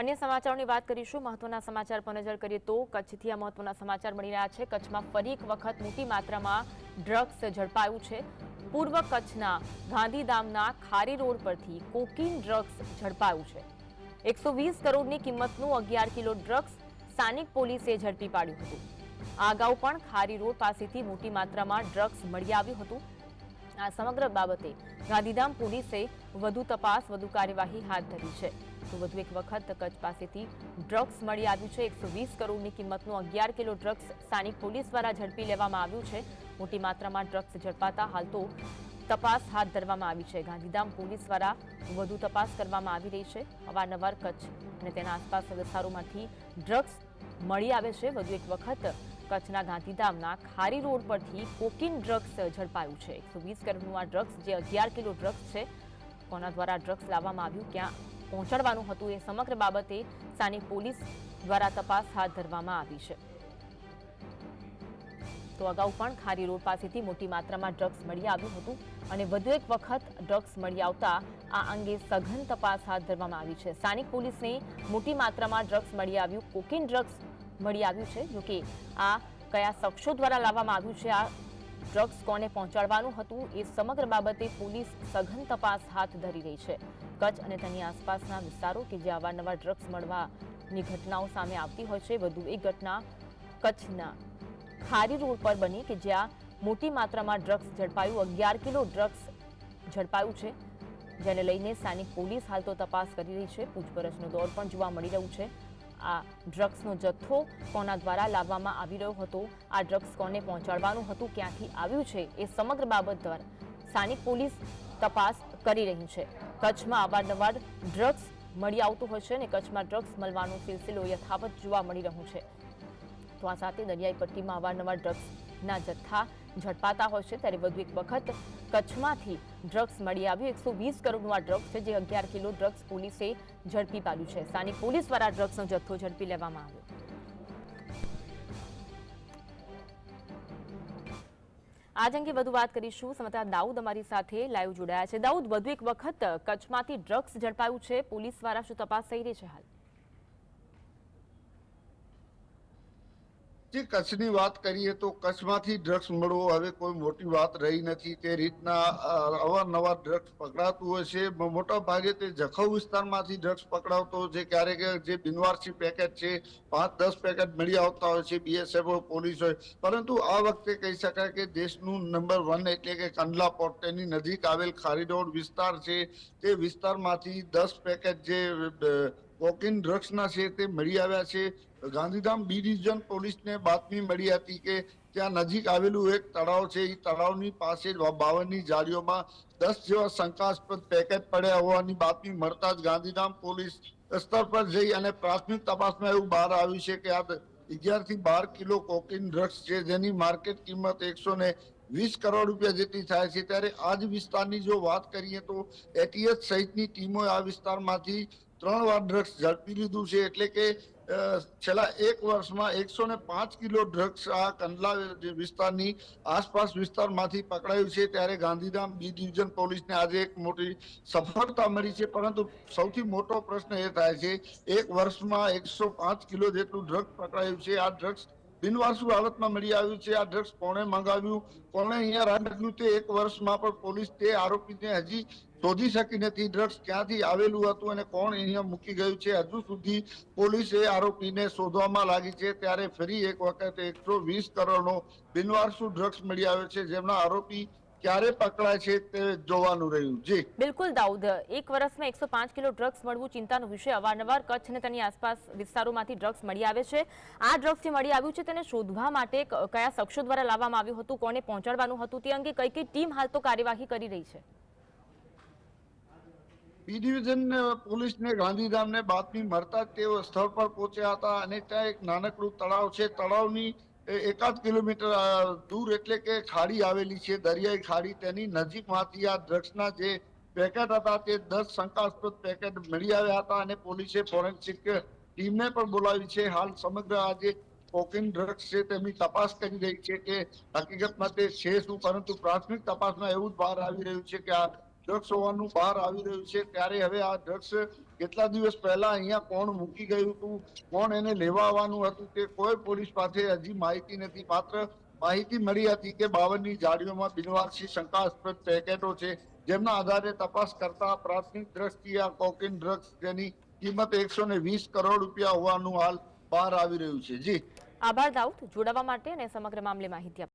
અન્ય સમાચારોની વાત કરીશું. મહત્વના સમાચાર પર નજર કરીએ તો કચ્છથી આ મહત્વના સમાચાર મળી રહ્યા છે. કચ્છમાં ફરી એક વખત મોટી માત્રામાં ડ્રગ્સ ઝડપાયું છે. પૂર્વ કચ્છના ગાંધીધામના ખારી રોડ પરથી કોકીન ડ્રગ્સ ઝડપાયું છે. એકસો વીસ કરોડની કિંમતનું અગિયાર કિલો ડ્રગ્સ સ્થાનિક પોલીસે ઝડપી પાડ્યું હતું. આ અગાઉ પણ ખારી રોડ પાસેથી મોટી માત્રામાં ડ્રગ્સ મળી આવ્યું હતું. આ સમગ્ર બાબતે ગાંધીધામ પોલીસે વધુ તપાસ, વધુ કાર્યવાહી હાથ ધરી છે. તો વધુ એક વખત કચ્છ પાસેથી ડ્રગ્સ મળી આવ્યું છે. એકસો વીસ કરોડની કિંમતનું અગિયાર કિલો ડ્રગ્સ સ્થાનિક પોલીસ દ્વારા ઝડપી લેવામાં આવ્યું છે. મોટી માત્રામાં ડ્રગ્સ ઝડપાતા હાલ તો તપાસ હાથ ધરવામાં આવી છે. ગાંધીધામ પોલીસ દ્વારા વધુ તપાસ કરવામાં આવી રહી છે. અવારનવાર કચ્છ અને તેના આસપાસ વિસ્તારોમાંથી ડ્રગ્સ મળી આવે છે. વધુ એક વખત કચ્છના ગાંધીધામના ખારી રોડ પરથી કોકીન ડ્રગ્સ ઝડપાયું છે. એકસો વીસ કરોડનું આ ડ્રગ્સ, જે અગિયાર કિલો ડ્રગ્સ છે, કોના દ્વારા ડ્રગ્સ લાવવામાં આવ્યું, ક્યાં પહોંચાડવાનું હતું એ સમગ્ર બાબતે સ્થાનિક પોલીસ દ્વારા તપાસ હાથ ધરવામાં આવી છે. તો અગાઉ પણ ખારી રોડ પાસેથી મોટી માત્રામાં ડ્રગ્સ મળી આવ્યું હતું અને વધુ એક વખત ડ્રગ્સ મળી આવતા આ અંગે સઘન તપાસ હાથ ધરવામાં આવી છે. સ્થાનિક પોલીસને મોટી માત્રામાં ડ્રગ્સ મળી આવ્યું, કોકિન ડ્રગ્સ મળી આવ્યું છે, જોકે આ કયા શખ્સો દ્વારા લાવવામાં આવ્યું છે, આ ડ્રગ્સ કોને પહોંચાડવાનું હતું એ સમગ્ર બાબતે પોલીસ સઘન તપાસ હાથ ધરી રહી છે. કચ્છ અને તેની આસપાસના વિસ્તારો કે જે અવારનવાર ડ્રગ્સ મળવાની ઘટનાઓ સામે આવતી હોય છે, વધુ એક ઘટના કચ્છના ખારી રોડ પર બની કે જ્યાં મોટી માત્રામાં ડ્રગ્સ ઝડપાયું. અગિયાર કિલો ડ્રગ્સ ઝડપાયું છે, જેને લઈને સ્થાનિક પોલીસ હાલ તો તપાસ કરી રહી છે. પૂછપરછનો દોર પણ જોવા મળી રહ્યું છે. આ ડ્રગ્સનો જથ્થો કોના દ્વારા લાવવામાં આવી રહ્યો હતો, આ ડ્રગ્સ કોને પહોંચાડવાનું હતું, ક્યાંથી આવ્યું છે, એ સમગ્ર બાબત દ્વારા સ્થાનિક પોલીસ તપાસ કરી રહી છે. કચ્છમાં અવારનવાર ડ્રગ્સ મળી આવતું હોય છે અને કચ્છમાં ડ્રગ્સ મળવાનો સિલસિલો યથાવત જોવા મળી રહ્યું છે. તો આ સાથે દરિયાઈ પટ્ટીમાં અવારનવાર ડ્રગ્સના જથ્થા ઝડપાતા હોય છે. ત્યારે વધુ એક વખત કચ્છમાંથી ડ્રગ્સ મળી આવ્યું. એકસો વીસ કરોડનું આ ડ્રગ્સ છે જે અગિયાર કિલો ડ્રગ્સ પોલીસે ઝડપી પાડ્યું છે. સ્થાનિક પોલીસ દ્વારા ડ્રગ્સનો જથ્થો ઝડપી લેવામાં આવ્યો. આજ અંગે વધુ વાત કરીશું. સમતા દાઉદ અમારી સાથે લાઈવ જોડાયા છે. દાઉદ, વધુ એક વખત કચ્છમાંથી ડ્રગ્સ ઝડપાયું છે. પોલીસ દ્વારા શું તપાસ થઈ રહી છે હાલ? જે કચ્છની વાત કરીએ તો કચ્છમાંથી ડ્રગ્સ મળવો હવે કોઈ મોટી વાત રહી નથી. તે રીતના અવારનવાર ડ્રગ્સ પકડાતું હોય છે. મોટા ભાગે તે જખૌ વિસ્તારમાંથી ડ્રગ્સ પકડાવતો છે ક્યારેક જે બિનવારસી પેકેટ છે, પાંચ, દસ પેકેટ મળી આવતા હોય છે બીએસએફ હોય, પોલીસ હોય. પરંતુ આ વખતે કહી શકાય કે દેશનું નંબર વન એટલે કે કંડલા પોર્ટ તેની નજીક આવેલ ખારીડોળ વિસ્તાર છે. તે વિસ્તારમાંથી દસ પેકેટ જે કોકિન ડ્રગ્સના છે તે મળી આવ્યા છે. ગાંધીધામ બી ડિવિઝન પોલીસને બાતમી મળી હતી કે ત્યાં નજીક આવેલું એક તળાવ છે. એ તળાવની પાસે બાવનની જાળીઓમાં દસ જેવા શંકાસ્પદ પેકેટ પડ્યા હોવાની બાતમી મળતા જ ગાંધીધામ પોલીસ સ્તર પર જઈ અને પ્રાથમિક તપાસમાં એવું બહાર આવ્યું છે કે આ અગિયારથી બાર કિલો કોકિન ડ્રગ્સ છે, જેની માર્કેટ કિંમત એકસો ને વીસ કરોડ રૂપિયા જેટલી થાય છે. ત્યારે આ જ વિસ્તારની જો વાત કરીએ તો એટીએસ સહિતની ટીમોએ આ વિસ્તારમાંથી ત્રણ વાર ડ્રગ્સ ઝડપી લીધું છે એટલે કે છેલ્લા એક વર્ષમાં એકસો ને પાંચ કિલો ડ્રગ્સ આ કંડલા વિસ્તારની આસપાસ વિસ્તારમાંથી પકડાયું છે. ત્યારે ગાંધીધામ બી ડિવિઝન પોલીસને આજે એક મોટી સફળતા મળી છે. પરંતુ સૌથી મોટો પ્રશ્ન એ થાય છે, એક વર્ષમાં એકસો પાંચ કિલો જેટલું ડ્રગ્સ પકડાયું છે. આ ડ્રગ્સ બિનવારસુ હાલતમાં મળી આવ્યું છે. આ ડ્રગ્સ કોણે મંગાવ્યું, કોણે અહીંયા રાખ્યું તે એક વર્ષમાં પણ પોલીસ તે આરોપીને હજી શોધી શકી નથી ડ્રગ્સ ક્યાંથી આવેલું હતું અને કોણ અહીંયા મૂકી ગયું છે? હજુ સુધી પોલીસ આરોપીને શોધવામાં લાગી છે. ત્યારે ફરી એક વખત એકસો વીસ કરોડનો બિનવારસુ ડ્રગ્સ મળી આવ્યો છે. જેમના આરોપી ક્યારે પકડાય છે તે જોવાનું રહ્યું. જી. બિલકુલ, દાઉદ. એક વર્ષમાં એકસો પાંચ કિલો ડ્રગ્સ મળવું ચિંતાનો વિષય. અવારનવાર કચ્છ અને તેની આસપાસ વિસ્તારોમાંથી ડ્રગ્સ મળી આવે છે. આ ડ્રગ્સ જે મળી આવ્યું છે તેને શોધવા માટે કયા શખ્સો દ્વારા લાવવામાં આવ્યું હતું? કોને પહોંચાડવાનું હતું? તે અંગે કઈ કઈ ટીમ હાલ તો કાર્યવાહી કરી રહી છે? બી ડિવિઝન પોલીસને ગાંધીધામને બાતમી મળતા તેઓ સ્થળ પર પહોંચ્યા હતા અને ત્યાં એક નાનકડું તળાવ છે. તળાવની એકાદ કિલોમીટર દૂર એટલે કે ખાડી આવેલી છે, દરિયાઈ ખાડી. તેની નજીકમાંથી આ ડ્રગ્સના જે પેકેટ હતા તે દસ શંકાસ્પદ પેકેટ મળી આવ્યા હતા અને પોલીસે ફોરેન્સિક ટીમને પણ બોલાવી છે. હાલ સમગ્ર આ જે કોકિન ડ્રગ્સ છે તેમની તપાસ કરી રહી છે કે હકીકતમાં તે છે શું? પરંતુ પ્રાથમિક તપાસમાં એવું જ બહાર આવી રહ્યું છે કે આ ડ્રગ્સ હોવાનું બહાર આવી રહ્યું છે. ત્યારે હવે આ ડ્રગ્સ કેટલા દિવસ પહેલા અહીંયા કોણ મૂકી ગયું હતું, કોણ એને લેવા આવવાનું હતું તે કોઈ પોલીસ પાસે હજી માહિતી નથી. માત્ર માહિતી મળી હતી કે બાવનની જાળીઓમાં બિનવારસી શંકાસ્પદ પેકેટો છે, જેમના આધારે તપાસ કરતા પ્રાથમિક દ્રષ્ટિએ આ કોકિન ડ્રગ્સ જેની કિંમત એકસો ને વીસ કરોડ રૂપિયા હોવાનું હાલ બહાર આવી રહ્યું છે. જી. આભાર દાઉદ. જોડાવા માટે અને સમગ્ર મામલે માહિતી